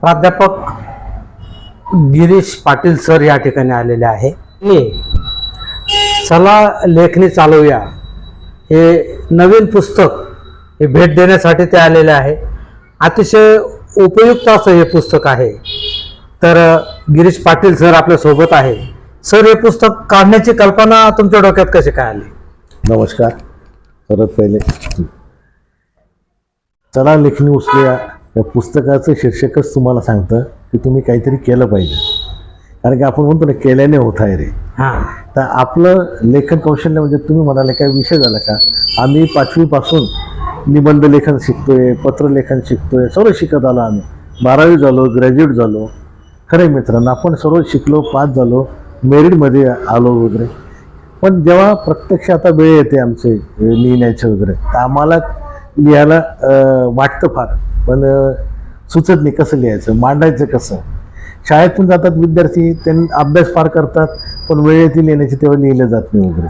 प्राध्यापक गिरीश पाटील सर या ठिकाणी आलेले आहे. मी चला लेखणी चालवूया. हे नवीन पुस्तक हे भेट देण्यासाठी ते आलेले आहे. अतिशय उपयुक्त असं हे पुस्तक आहे. तर गिरीश पाटील सर आपल्यासोबत आहे. सर हे पुस्तक काढण्याची कल्पना तुमच्या डोक्यात कशी काय आली? नमस्कार. परत पहिले. चला लेखणी उचलूया. या पुस्तकाचं शीर्षकच तुम्हाला सांगतं की तुम्ही काहीतरी केलं पाहिजे. कारण की आपण म्हणतो ना केल्याने होत आहे रे. हां. तर आपलं लेखन कौशल्य म्हणजे तुम्ही म्हणाले काय विषय झाला का? आम्ही पाचवीपासून निबंध लेखन शिकतोय पत्रलेखन शिकतोय सर्व शिकत आलो आम्ही. बारावी झालो ग्रॅज्युएट झालो. खरे मित्रांनो आपण सर्व शिकलो पास झालो मेरिटमध्ये आलो वगैरे. पण जेव्हा प्रत्यक्ष आता वेळ येते आमचे लिहिण्याचे वगैरे तर आम्हाला लिहायला वाटतं फार. पण सुचत नाही कसं लिहायचं मांडायचं कसं. शाळेतून जातात विद्यार्थी त्यांनी अभ्यास फार करतात पण वेळ येते लिहिण्याची तेव्हा लिहिलं जात नाही वगैरे.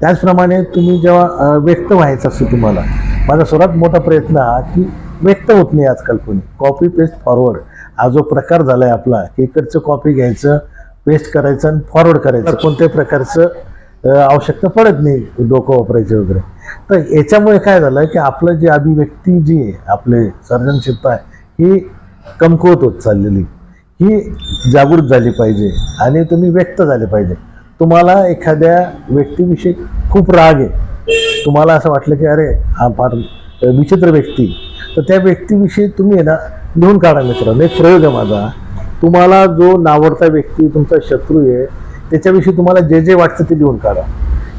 त्याचप्रमाणे तुम्ही जेव्हा व्यक्त व्हायचं असतं तुम्हाला माझा सर्वात मोठा प्रयत्न हा की व्यक्त होत नाही आजकाल कोणी. कॉपी पेस्ट फॉरवर्ड हा जो प्रकार झाला आहे आपला इकडचं कॉपी घ्यायचं पेस्ट करायचं आणि फॉरवर्ड करायचं कोणत्याही प्रकारचं आवश्यकता पडत नाही डोकं वापरायचे वगैरे. तर याच्यामुळे काय झालं की आपलं जी अभिव्यक्ती जी आहे आपले सर्जनशीलता आहे ही कमकुवत होत चाललेली. ही जागृत झाली पाहिजे आणि तुम्ही व्यक्त झाले पाहिजे. तुम्हाला एखाद्या व्यक्तीविषयी खूप राग आहे. तुम्हाला असं वाटलं की अरे हा फार विचित्र व्यक्ती. तर त्या व्यक्तीविषयी तुम्ही आहे ना लिहून काढा मित्रांनो. एक प्रयोग आहे माझा. तुम्हाला जो नावडता व्यक्ती तुमचा शत्रू आहे त्याच्याविषयी तुम्हाला जे जे वाटतं ते लिहून काढा.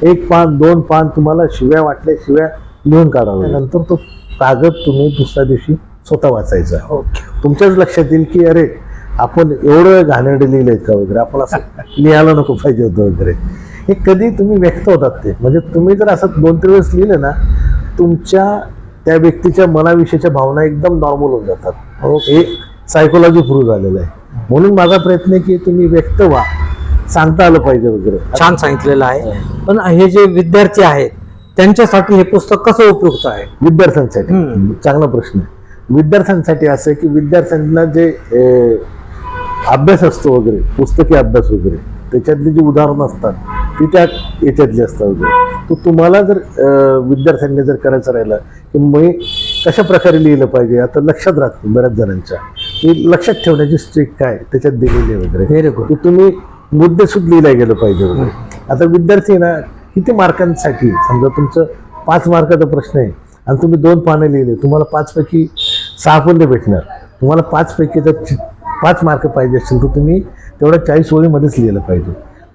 एक पान दोन पान तुम्हाला शिव्या वाटल्या शिव्या लिहून काढावं नंतर तो कागद तुम्ही दुसऱ्या दिवशी स्वतः वाचायचा. ओके. तुमच्याच लक्षात येईल की अरे आपण एवढं घाणेरडे लिहिलेत का वगैरे? आपण असं लिहायला नको पाहिजे होतं वगैरे. हे कधी तुम्ही व्यक्त होतात ते. म्हणजे तुम्ही जर असं दोन तीन वेळेस लिहिलं ना तुमच्या त्या व्यक्तीच्या मनाविषयीच्या भावना एकदम नॉर्मल होऊन जातात. हे सायकोलॉजी प्रूव्ह झालेलं आहे. म्हणून माझा प्रयत्न आहे की तुम्ही व्यक्त व्हा. सांगता आलं पाहिजे वगैरे. छान सांगितलेलं आहे. पण हे जे विद्यार्थी आहेत त्यांच्यासाठी हे पुस्तक कसं उपयुक्त आहे? विद्यार्थ्यांसाठी. चांगला प्रश्न आहे. विद्यार्थ्यांसाठी असं की विद्यार्थ्यांना जे अभ्यास असतो वगैरे पुस्तकी अभ्यास वगैरे त्याच्यातली जी उदाहरणं असतात ती त्या याच्यातली असतात वगैरे. तो तुम्हाला जर विद्यार्थ्यांनी जर करायचं राहिलं की मी कशा प्रकारे लिहिलं पाहिजे आता लक्षात राहत बऱ्याच जणांच्या की लक्षात ठेवण्याची स्ट्रिक काय त्याच्यात दिलेली वगैरे. तुम्ही मुद्देसूद लिहिला गेलं पाहिजे आता विद्यार्थी ना किती मार्कांसाठी समजा तुमचं पाच मार्काचा प्रश्न आहे आणि तुम्ही दोन पानं लिहिले तुम्हाला पाचपैकी सहा नाही भेटणार. तुम्हाला पाचपैकी जर पाच मार्क पाहिजे असतील तर तुम्ही तेवढ्या चाळीस ओळीमध्येच लिहिलं पाहिजे.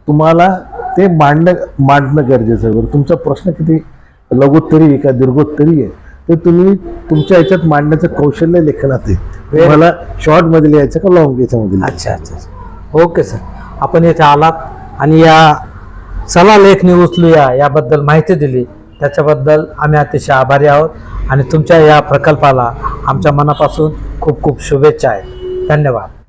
तुम्हाला ते मांडणं मांडणं गरजेचं आहे. बरं तुमचा प्रश्न किती लघुत्तरी आहे का दीर्घोत्तरी आहे ते तुम्ही तुमच्या याच्यात मांडण्याचं कौशल्य लेखनात आहे. तुम्हाला शॉर्टमध्ये लिहायचं का लॉंग याच्यामध्ये अच्छा अच्छा. Okay sir. आपण येथे आलात आणि या चला लेखनी उचलूया याबद्दल माहिती दिली. त्याच्याबद्दल आम्ही अतिशय आभारी आहोत आणि तुमच्या या प्रकल्पाला आमच्या मनापासून खूप खूप शुभेच्छा आहेत. धन्यवाद.